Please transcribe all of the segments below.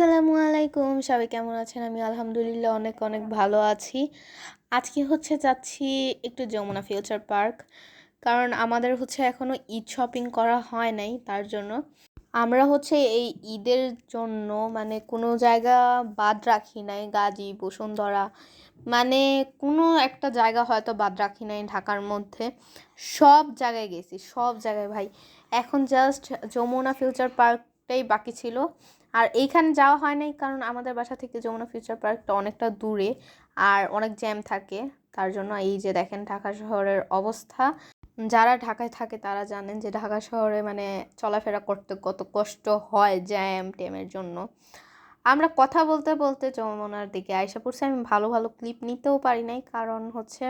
আসসালামু আলাইকুম। সবাই কেমন আছেন? আমি আলহামদুলিল্লাহ অনেক অনেক ভালো আছি। আজকে হচ্ছে যাচ্ছি একটু যমুনা ফিউচার পার্ক। কারণ আমাদের হচ্ছে এখনও ঈদ শপিং করা হয় নাই, তার জন্য। আমরা হচ্ছে এই ঈদের জন্য মানে কোনো জায়গা বাদ রাখি নাই, গাজী, বসুন্ধরা। মানে কোনো একটা জায়গা হয়তো বাদ রাখি নাই ঢাকার মধ্যে। সব জায়গায় গেছি, সব জায়গায় ভাই। এখন জাস্ট যমুনা ফিউচার পার্কটাই বাকি ছিল। আর এইখানে যাওয়া হয় নাই কারণ আমাদের বাসা থেকে যমুনা ফিউচার পার্কটা অনেকটা দূরে আর অনেক জ্যাম থাকে। তার জন্য এই যে দেখেন ঢাকা শহরের অবস্থা। যারা ঢাকায় থাকে তারা জানেন যে ঢাকা শহরে মানে চলাফেরা করতে কত কষ্ট হয় জ্যাম ট্যামের জন্য। আমরা কথা বলতে বলতে যমুনার দিকে আয়সা পড়ছে। আমি ভালো ভালো ক্লিপ নিতেও পারি নাই কারণ হচ্ছে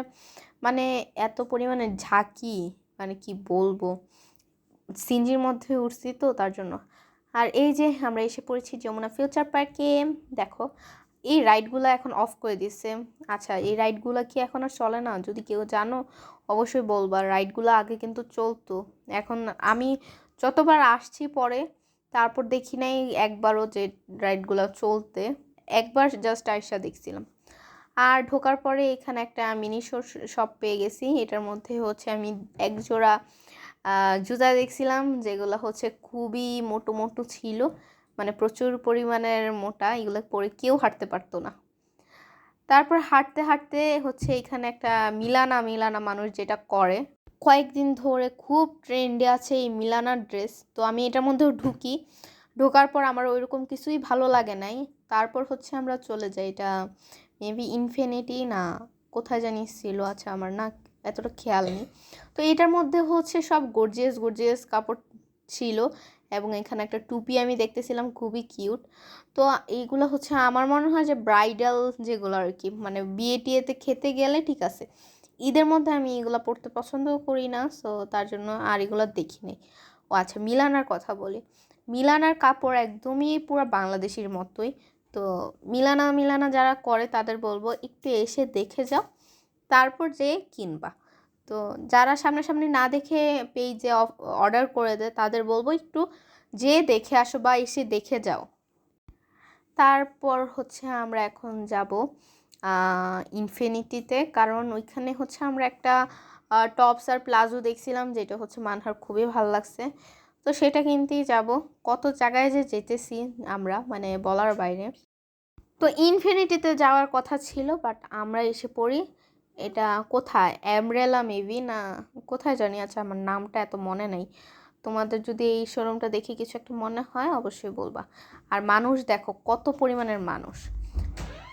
মানে এত পরিমাণে ঝাঁকি মানে কি বলব? সিনজির মধ্যে উঠছি তো তার জন্য। আর এই যে আমরা এসে পড়েছি যমুনা ফিউচার পার্কে, দেখো, এই রাইডগুলো এখন অফ করে দিচ্ছে আচ্ছা এই রাইডগুলো কি এখন আর চলে না? যদি কেউ জানো, অবশ্যই বলবা। রাইডগুলো আগে কিন্তু চলতো। এখন আমি যতবার আসছি পরে, তারপর দেখি নাই একবারও যে রাইডগুলো চলতে। একবার জাস্ট আয়সা দেখছিলাম। আর ঢোকার পরে এখানে একটা মিনি শপ পেয়ে গেছি। এটার মধ্যে হচ্ছে আমি এক জোড়া জুতা দেখছিলাম যেগুলো হচ্ছে খুবই মোটো মোটো ছিল মানে প্রচুর পরিমাণের মোটা, এগুলো পরে কেউ হাঁটতে পারতো না। তারপর হাঁটতে হাঁটতে হচ্ছে এখানে একটা মিলানা মিলানা মানুষ যেটা করে, কয়েকদিন ধরে খুব ট্রেন্ডে আছে এই মিলানা ড্রেস তো আমি এটার মধ্যেও ঢুকি, ঢোকার পর আমার ওইরকম কিছুই ভালো লাগে নাই। তারপর হচ্ছে আমরা চলে যাই, এটা মেবি ইনফিনিটি না, কোথায় জানি ছিল আচ্ছা আমার না এতটা খেয়াল নেই। তো এটার মধ্যে হচ্ছে সব গর্জিয়াস গর্জিয়াস কাপড় ছিল এবং এখানে একটা টুপি আমি দেখতেছিলাম, খুবই কিউট তো এইগুলো হচ্ছে আমার মনে হয় যে ব্রাইডাল যেগুলো আর কি মানে বিয়ে টিয়েতে খেতে গেলে ঠিক আছে। ঈদের মধ্যে আমি এগুলো পড়তে পছন্দও করি না সো তার জন্য আর এগুলো দেখি নেই ও আচ্ছা মিলানার কথা বলি। মিলানার কাপড় একদমই পুরো বাংলাদেশের মতোই। তো মিলানা মিলানা যারা করে তাদের বলব, একটু এসে দেখে যাও। তারপর যে কিনবা। তো যারা সামনাসামনি না দেখে পেজে অর্ডার করে দেয়, তাদের বলব একটু যে দেখে আসো বা এসে দেখে যাও। তারপর হচ্ছে আমরা এখন যাব ইনফিনিটিতে কারণ ওইখানে হচ্ছে আমরা একটা টপস আর প্লাজো দেখছিলাম, যেটা হচ্ছে মানহার খুবই ভালো লাগছে। তো সেটা কিনতেই যাব। কত জায়গায় যে যেতেছি আমরা মানে বলার বাইরে। তো ইনফিনিটিতে যাওয়ার কথা ছিল বাট আমরা এসে পড়ি। এটা কোথায়? অ্যামরেলা মেবি না, কোথায় জানি? আছে আমার নামটা এত মনে নেই। তোমাদের যদি এই শোরুমটা দেখে কিছু একটা মনে হয়, অবশ্যই বলবা। আর মানুষ, দেখো, কত পরিমাণের মানুষ।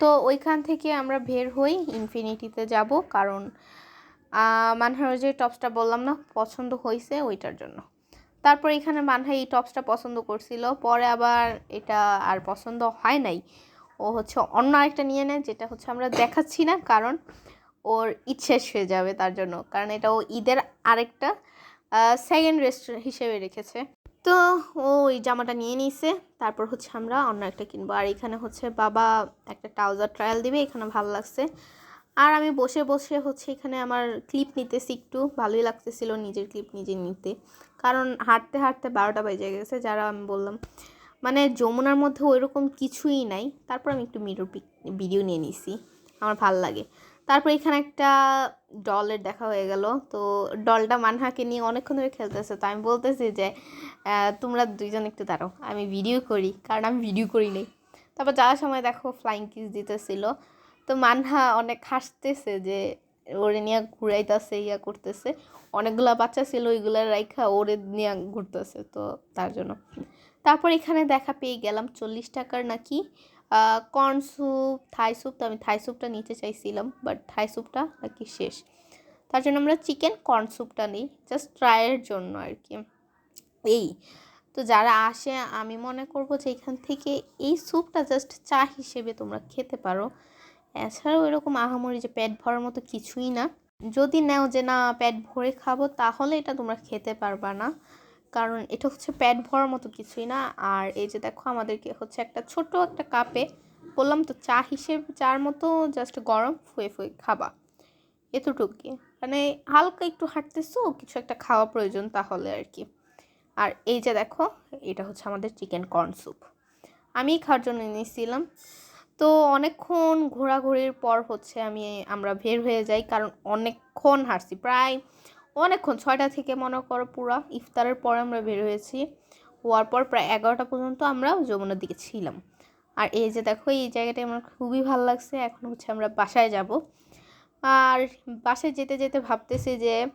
তো ওইখান থেকে আমরা বের হই ইনফিনিটিতে যাব, কারণ মানহার যে টপসটা বললাম না, পছন্দ হয়েছে ওইটার জন্য। তারপর এখানে মানহা এই টপসটা পছন্দ করছিল, পরে আবার এটা আর পছন্দ হয় নাই। ও হচ্ছে অন্য আরেকটা নিয়ে নেয়, যেটা হচ্ছে আমরা দেখাচ্ছি না, কারণ ওর ঈদ হয়ে যাবে তার জন্য। কারণ এটা ও ঈদের আরেকটা সেকেন্ড রেস্ট হিসেবে রেখেছে। তো ও ওই জামাটা নিয়ে নিছে তারপর হচ্ছে আমরা অন্য একটা কিনবো। আর এখানে হচ্ছে বাবা একটা ট্রাউজার ট্রায়াল দিবে, এখানে ভালো লাগছে। আর আমি বসে বসে হচ্ছে এখানে আমার ক্লিপ নিতেছি একটু, ভালোই লাগতেছিল নিজের ক্লিপ নিজে নিতে। কারণ হাঁটতে হাঁটতে বারোটা বেজে গেছে, যারা আমি বললাম মানে যমুনার মধ্যে ওইরকম কিছুই নাই। তারপর আমি একটু মিরর ভিডিও নিয়ে নিছি, আমার ভালো লাগে। তারপর এখানে একটা ডলের দেখা হয়ে গেল। তো ডলটা মানহাকে নিয়ে অনেকক্ষণ ধরে খেলতেছে। তো আমি বলতেছি যে তোমরা দুইজন একটু দাঁড়ো আমি ভিডিও করি, কারণ আমি ভিডিও করি নেই। তারপর যাওয়ার সময় দেখো ফ্লাইং কিস দিতেছিল। তো মানহা অনেক হাসতেছে যে, ওরে নিয়ে ঘুরাইতেছে, ইয়া করতেছে। অনেকগুলো বাচ্চা ছিল, ওইগুলো রাইখা ওরে নিয়ে ঘুরতেছে, তো তার জন্য। তারপর এখানে দেখা পেয়ে গেলাম চল্লিশ টাকার নাকি কর্ন স্যুপ থাই স্যুপ তো আমি থাই স্যুপটা নিতে চাইছিলাম বাট থাই স্যুপটা আর কি শেষ। তার জন্য আমরা চিকেন কর্ন স্যুপটা নিই জাস্ট ট্রায়ের জন্য আর কি। এই, তো যারা আসে, আমি মনে করব যে এখান থেকে এই স্যুপটা জাস্ট চা হিসেবে তোমরা খেতে পারো। এছাড়াও এরকম আহামরি যে পেট ভরার মতো কিছুই না। যদি নেও যে না, পেট ভরে খাব, তাহলে এটা তোমরা খেতে পারবা না। কারণ এটা হচ্ছে প্যাট ভরার মতো কিছুই না। আর এই যে দেখো আমাদেরকে হচ্ছে একটা ছোট একটা কাপে বললাম তো চা হিসেবে, চার মতো জাস্ট গরম ফুয়ে ফুয়ে খাবা। এতটুকুই। মানে হালকা একটু হাঁটতেছো, কিছু একটা খাওয়া প্রয়োজন তাহলে আর কি। আর এই যে দেখো, এটা হচ্ছে আমাদের চিকেন কর্ন স্যুপ আমি খাওয়ার জন্য নিয়েছিলাম তো অনেকক্ষণ ঘোরাঘুরির পর হচ্ছে আমি আমরা বের হয়ে যাই, কারণ অনেকক্ষণ হাঁটছি। প্রায় অনেকক্ষণ, ছয়টা থেকে মনে করো পুরো ইফতারের পরে আমরা বের হয়েছি। হওয়ার পর প্রায় এগারোটা পর্যন্ত আমরা যমুনার দিকে ছিলাম। আর এই যে দেখো, এই জায়গাটা আমার খুবই ভালো লাগছে। এখন হচ্ছে আমরা বাসায় যাব। আর বাসায় যেতে যেতে ভাবতেছি যে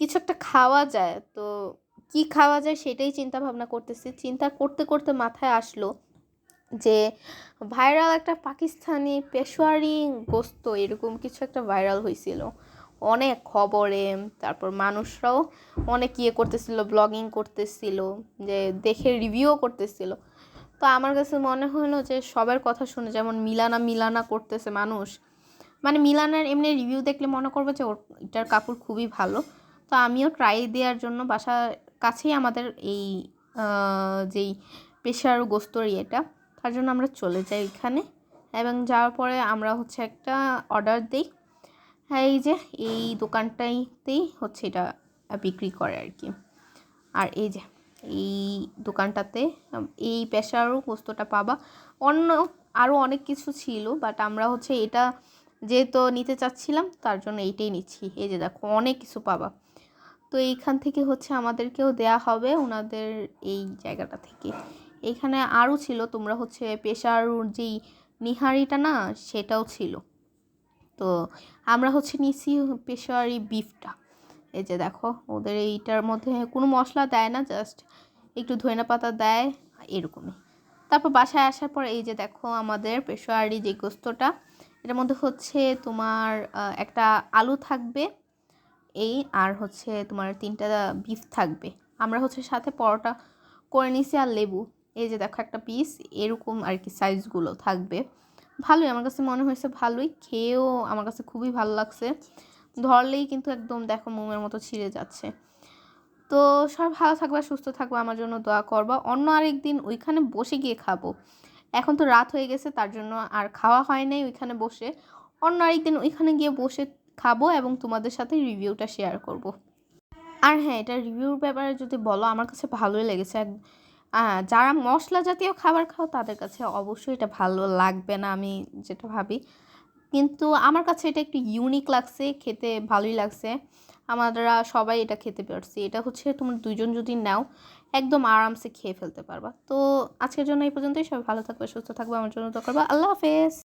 কিছু একটা খাওয়া যায়। তো কি খাওয়া যায় সেটাই চিন্তা ভাবনা করতেছি। চিন্তা করতে করতে মাথায় আসলো যে ভাইরাল একটা পাকিস্তানি পেশোয়ারি গোস্ত, এরকম কিছু একটা ভাইরাল হয়েছিল। অনেক খবরে, তারপর মানুষরাও অনেক ইয়ে করতেছিল ব্লগিং করতেছিল, যে দেখে রিভিউও করতেছিল। তো আমার কাছে মনে হলো যে সবার কথা শুনে যেমন মিলানা মিলানা করতেছে মানুষ মানে মিলানার এমনি রিভিউ দেখলে মনে করবে যে ওর, এটার কাপড় খুবই ভালো। তো আমিও ট্রাই দেওয়ার জন্য বাসার কাছেই আমাদের এই যেই প্রেশার গোস্তর ইয়েটা, তার জন্য আমরা চলে যাই এখানে। এবং যাওয়ার পরে আমরা হচ্ছে একটা অর্ডার দিই। হ্যাঁ এই যে এই দোকানটাইতেই হচ্ছে এটা বিক্রি করে আর কি। আর এই যে এই দোকানটাতে এই পেশারও গোস্তটা পাবা। অন্য আরও অনেক কিছু ছিল বাট আমরা হচ্ছে এটা যেহেতু নিতে চাচ্ছিলাম, তার জন্য এইটাই নিচ্ছি। এই যে দেখো, অনেক কিছু পাবা। তো এইখান থেকে হচ্ছে আমাদেরকেও দেয়া হবে ওনাদের এই জায়গাটা থেকে। এইখানে আরও ছিল, তোমরা হচ্ছে পেশার যেই নিহারিটা না, সেটাও ছিল। তো আমরা হচ্ছে নিছি পেশোয়ারি বিফটা এই যে দেখো, ওদের এইটার মধ্যে কোনো মশলা দেয় না জাস্ট একটু ধনিয়া পাতা দেয়, এরকমই। তারপর বাসায় আসার পর এই যে দেখো আমাদের পেশোয়ারি যে গোস্তটা এটার মধ্যে হচ্ছে তোমার একটা আলু থাকবে, এই আর হচ্ছে তোমার তিনটা বিফ থাকবে। আমরা হচ্ছে সাথে পরোটা করে নিছি আর লেবু। এই যে দেখো একটা পিস এরকম আর কি সাইজগুলো থাকবে। ভালোই, আমার কাছে মনে হয়েছে ভালোই। খেয়েও আমার কাছে খুবই ভালো লাগছে। ধরলেই কিন্তু একদম দেখো মোমের মতো ছিঁড়ে যাচ্ছে। তো সব ভালো থাকবা, সুস্থ থাকবা, আমার জন্য দোয়া করবা। অন্য আরেক দিন ওইখানে বসে গিয়ে খাব। এখন তো রাত হয়ে গেছে, তার জন্য আর খাওয়া হয় নাই ওইখানে বসে। অন্য আরেক দিন ওইখানে গিয়ে বসে খাব এবং তোমাদের সাথে রিভিউটা শেয়ার করব। আর হ্যাঁ এটা রিভিউর ব্যাপারে যদি বলো, আমার কাছে ভালোই লেগেছে। যারা মশলা জাতীয় খাবার খাও, তাদের কাছে অবশ্যই এটা ভালো লাগবে না, আমি যেটা ভাবি। কিন্তু আমার কাছে এটা একটু ইউনিক লাগছে, খেতে ভালোই লাগছে। আমরা সবাই এটা খেতে পারছি। এটা হচ্ছে তোমরা দুজন যদি নাও, একদম আরামসে খেয়ে ফেলতে পারবা। তো আজকের জন্য এই পর্যন্তই। সবাই ভালো থাকবে, সুস্থ থাকবে, আমার জন্য তো করবা। আল্লাহ হাফেজ!